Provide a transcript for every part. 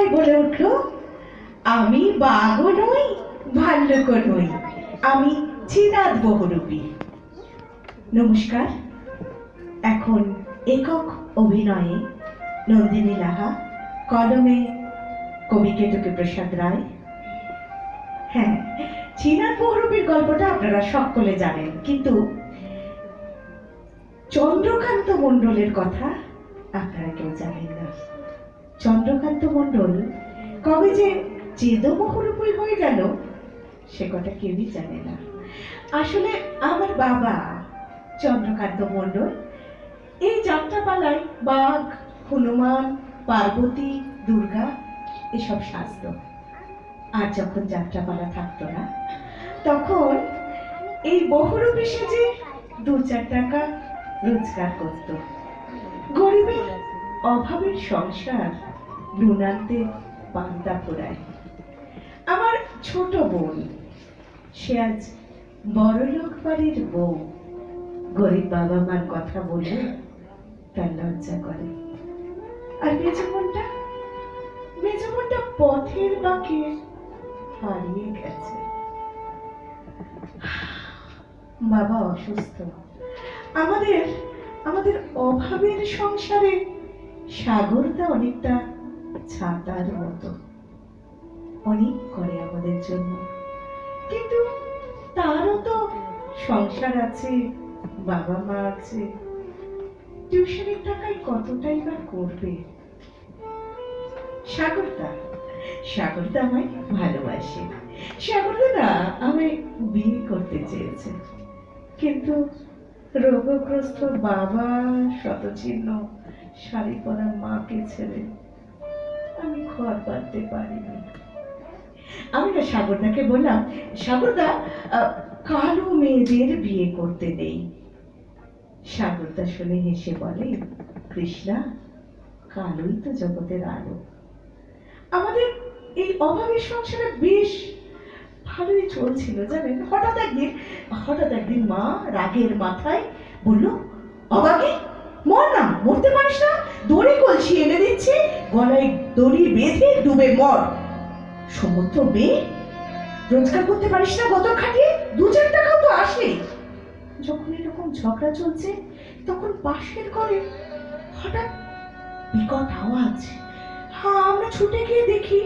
গলায় বলে উঠল, আমি বাঘও নই, ভাল্লুকও নই। আমি চিরাত বহুরূপী। নমস্কার। এখন একক অভিনয়ে নন্দিনী লাহা, কলমে কবি কেতকী প্রসাদ রায়। হ্যাঁ চিনার বহুরূপীর গল্পটা আপনারা সকলে জানেন, কিন্তু চন্দ্রকান্ত মণ্ডলের কথা আপনারা কেউ জানেন না। চন্দ্রকান্ত মণ্ডল, কবে যে চেদমহরূপী হয়ে গেল, সে কথা কেউই জানে না। আসলে আমার বাবা চন্দ্রকান্ত মণ্ডল, এই যাত্রাপালায় বাঘ, হনুমান, পার্বতী, দুর্গা এসব সাজত। আর যখন যাত্রাপালা থাকতো না, তখন এই বহুরূপী সেজে দু চার টাকা রোজগার করত। গরিবের অভাবের সংসার নুনান্তে পান্তা ফোরায় আমার ছোট বোন, সে আজ বড়লোক বাড়ির বউ। গরিব বাবা মার কথা বলে তার লজ্জা করে। আর মেজ বোনটা মেজ বোনটা পথের বাঁকে হারিয়ে গেছে। বাবা অসুস্থ। আমাদের আমাদের অভাবের সংসারে সাগরটা অনেকটা ছাতার মতো। অনেক করে আমাদের জন্য। কিন্তু তারও তো সংসার আছে, বাবা মা আছে। টিউশনের টাকায় কতটাই বা করবে? সাগরদা সাগরদা আমায় ভালোবাসে। সাগরদাদা আমায় বিয়ে করতে চেয়েছে। কিন্তু রোগগ্রস্ত বাবা, শতচিহ্ন শাড়ি পরা মাকে ছেড়ে আমি ঘর পাততে পারিনি। আমি না সাগরদাকে বললাম, সাগরদা কালো মেয়েদের বিয়ে করতে নেই। সাগরদা শুনে হেসে বলে, কৃষ্ণা, কালোই তো জগতের আলো। আমাদের এই অভাবের সংসারে বেশ ভালোই চলছিল, জানেন? হঠাৎ একদিন হঠাৎ একদিন মা রাগের মাথায় বলল অবাকে মর না, মরতে পারিস না। দড়ি কলসি এনে দিচ্ছি, গলায় দড়ি বেঁধে ডুবে মর। সমস্ত মেয়ে রোজগার করতে পারিস না গত খাটিয়ে, দু চার টাকাও তো আসে। যখন এরকম ঝগড়া চলছে, তখন পাশের ঘরে হঠাৎ বিকট আওয়াজ। হ্যাঁ আমরা ছুটে গিয়ে দেখি,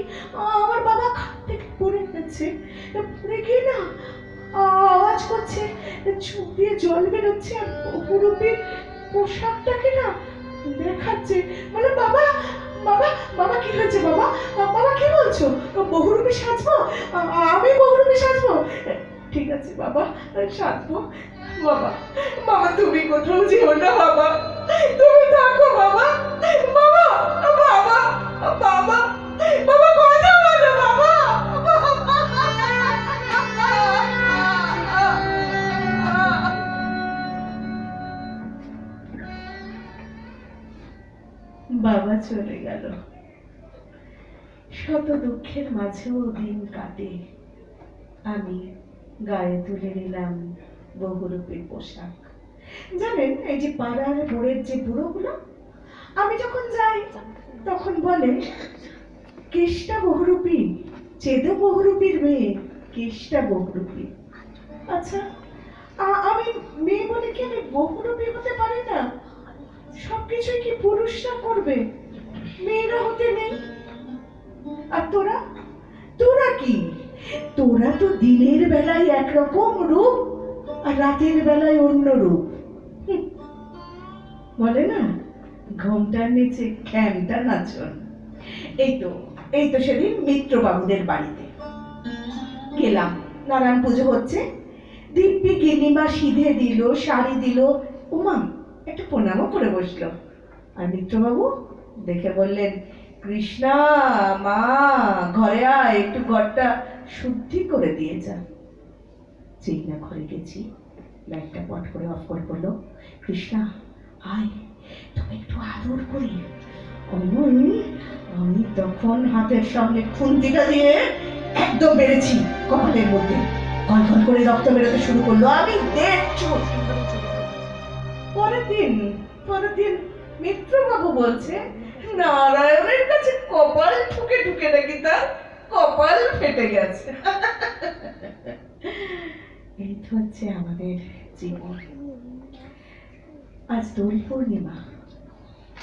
আমার বাবা খাট থেকে পড়ে গেছে। পড়ে গিয়ে না, আওয়াজ করছে চোখ দিয়ে জল বেরোচ্ছে আর অপরূপের পোশাকটাকে না দেখাচ্ছে। মানে বাবা বাবা বাবা কি হয়েছে বাবা? বাবা কি বলছো? বহুরূপী সাজবো? আমি বহুরূপী সাজবো? ঠিক আছে বাবা, সাজবো। বাবা বাবা, তুমি কোথাও যেও না বাবা। তুমি থাকো বাবা। চলে গেল। শত দুঃখের মাঝেও দিন কাটে। আমি গায়ে তুলে নিলাম বহুরূপী পোশাক। জানেন, এই যে পাড়ার মোড়ের যে বুড়োগুলো, আমি যখন যাই, তখন বলে, কেষ্টা বহুরূপী, চেদো বহুরূপীর মেয়ে, কেষ্টা বহুরূপী। আচ্ছা আমি মেয়ে বলে কি আমি বহুরূপী হতে পারি না? সবকিছুই কি পুরুষরা করবে? মেয়েরা হতে নেই। আর তোরা? তোরা কি? তোরা তো দিনের বেলায় একরকম রূপ আর রাতের বেলায় অন্য রূপ। বলে না? ঘোমটার নিচে খ্যানটা নাচন এই তো এই তো সেদিন মিত্রবাবুদের বাড়িতে। গেলাম নারায়ণ পুজো হচ্ছে। দিব্যি গিনিমা সিধে দিল, শাড়ি দিল। উমা, একটু প্রণামও করে বসল। আর মিত্রবাবু? দেখে বললেন, কৃষ্ণা, মা, ঘরে আয়, একটু ঘরটা শুদ্ধি করে দিয়ে যা। যেই না ঘরে গেছি। লাইটটা পট করে অফ করে বলল, কৃষ্ণা, আয় তোকে একটু আদর করি। অমন আমি তখন হাতের সামনে খুন্তিটা দিয়ে একদম বেড়েছি কপালের মধ্যে। গল করে রক্ত বেরোতে শুরু করল। আমি দেখছ। পরের দিন পরের দিন মিত্রবাবু বলছে নারায়ণের কাছে কপাল ঠুকে ঠুকে নাকি তার কপাল ফেটে গেছে। এই তো হচ্ছে আমাদের জীবন। আজ দোল পূর্ণিমা।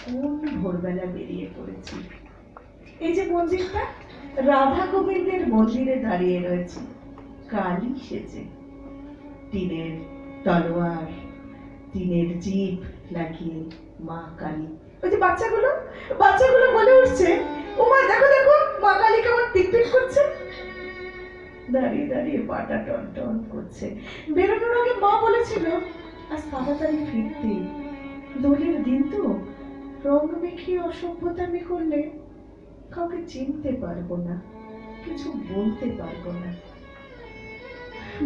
কোন ভোরবেলা বেরিয়ে পড়েছি? এই যে মন্দিরটা, রাধা গোবিন্দের মন্দিরে দাঁড়িয়ে রয়েছে। কালী সেজে টিনের তলোয়ার, টিনের জিপ লাগিয়ে মা কালী ওই যে বাচ্চাগুলো বাচ্চাগুলো বলে উঠছে ও মা দেখো দেখো, মা কালী কেমন পিকপিক করছে। দাঁড়িয়ে দাঁড়িয়ে পাটা টন টন করছে। বেরোনোর আগে মা বলেছিল, আজ তাড়াতাড়ি ফিরতে। দোলের দিন তো, রং মেখে অসভ্যতামি করলে কাউকে চিনতে পারব না, কিছু বলতে পারব না।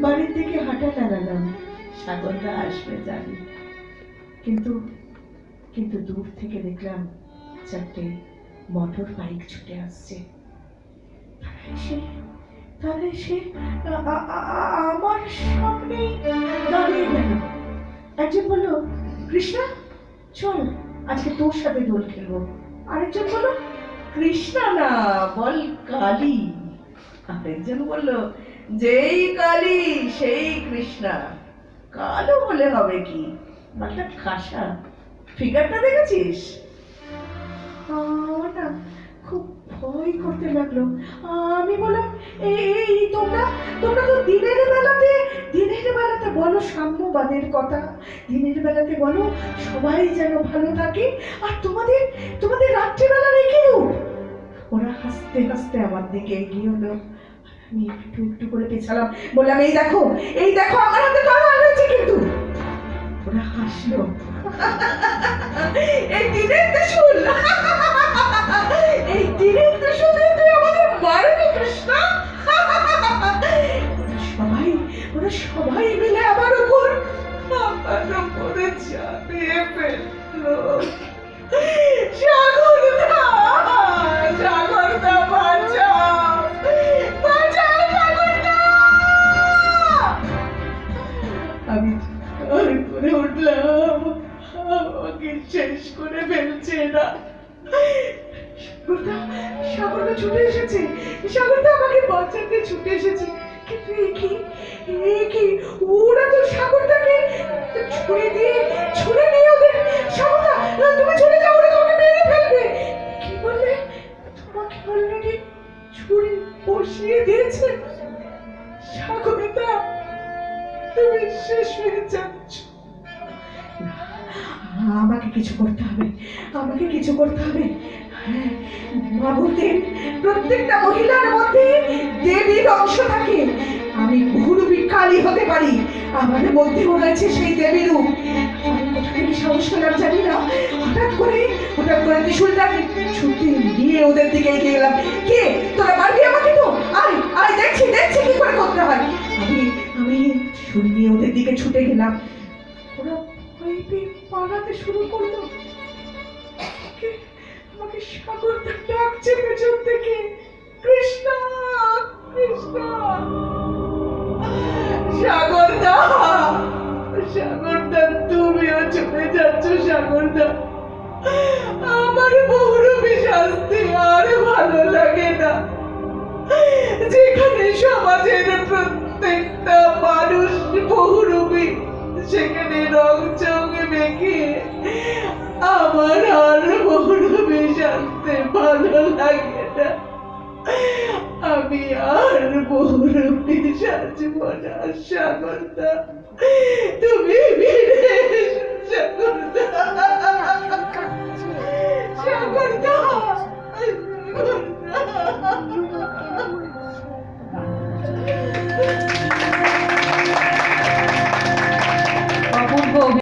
বাড়ির দিকে হাঁটা লাগালাম সাগররা আসবে জানি। কিন্তু কিন্তু দূর থেকে দেখলাম চারটে মোটর বাইক ছুটে আসছে। আ- আ- আমার সামনেই দাঁড়িয়ে গেল। একজন বলল, কৃষ্ণা, চল, আজকে তোর সাথে দোল খেলব। আরেকজন বলল, কৃষ্ণা না, বল কালী। আরেকজন বলল, যেই কালী, সেই কৃষ্ণা। কালো হলে হবে কি? মাথা খাসা। ফিগারটা দেখেছিস? না, খুব ভয় করতে লাগল। আমি বললাম, এই তোমরা তোমরা তো দিনের বেলাতে দিনের বেলাতে বলো সাম্যবাদের কথা। দিনের বেলাতে বলো সবাই যেন ভালো থাকে। আর তোমাদের তোমাদের রাত্রিবেলা রেখে ওরা হাসতে হাসতে আমার দিকে এগিয়ে হলো আমি একটু একটু করে পেছালাম। বললাম, এই দেখো এই দেখো, আমার হাতে তলোয়ার রয়েছে কিন্তু। ওরা হাসলো। এই দিনের ত্রিশূল এই দিনের দিয়ে তুই আমাদের মারবি কৃষ্ণ। সবাই, ওরা সবাই মিলে আমার উপর আমার চাপিয়ে ফেলল। আমি চিৎকার করে উঠলাম। আমাকে শেষ করে ফেলছে এরা। সাগরদা তো ছুটে এসেছে। সাগর সাগরদা আমাকে বাঁচাতে ছুটে এসেছে। কিন্তু এ কি? কি? ওরা তো সাগরটাকে ছুঁড়ে দিয়ে করতে হবে। আমাকে কিছু করতে হবে। হ্যাঁ, প্রত্যেকটা মহিলার মধ্যে দেবীর অংশ থাকে। আমি কালী হতে পারি। রয়েছে সেই রূপ। সাহস জানি না। হঠাৎ করে হঠাৎ করে ত্রিশুলটা ছুটি নিয়ে ওদের দিকে এগিয়ে গেলাম কে? তোরা মারবি আমাকে তো? আয় আয় দেখছি দেখছি কি করে করতে হয়। আমি আমি নিয়ে ওদের দিকে ছুটে গেলাম। পেয়ে শুরু করল। আমাকে- সাগর ডাকছে পেছন থেকে। কৃষ্ণ কৃষ্ণ। সাগরদা সাগরদা তুমিও চলে যাচ্ছ, সাগরদা। আমার বহুরূপী শাস্তি আর ভালো লাগে না। যেখানে সমাজের প্রত্যেকটা মানুষ বহুরূপী, সেখানে রং চং মেখে আমার আর বহুরূপী শাস্তি ভালো লাগে না। আমি আর বহুরূপী সাজব না। সাগরদা তুমি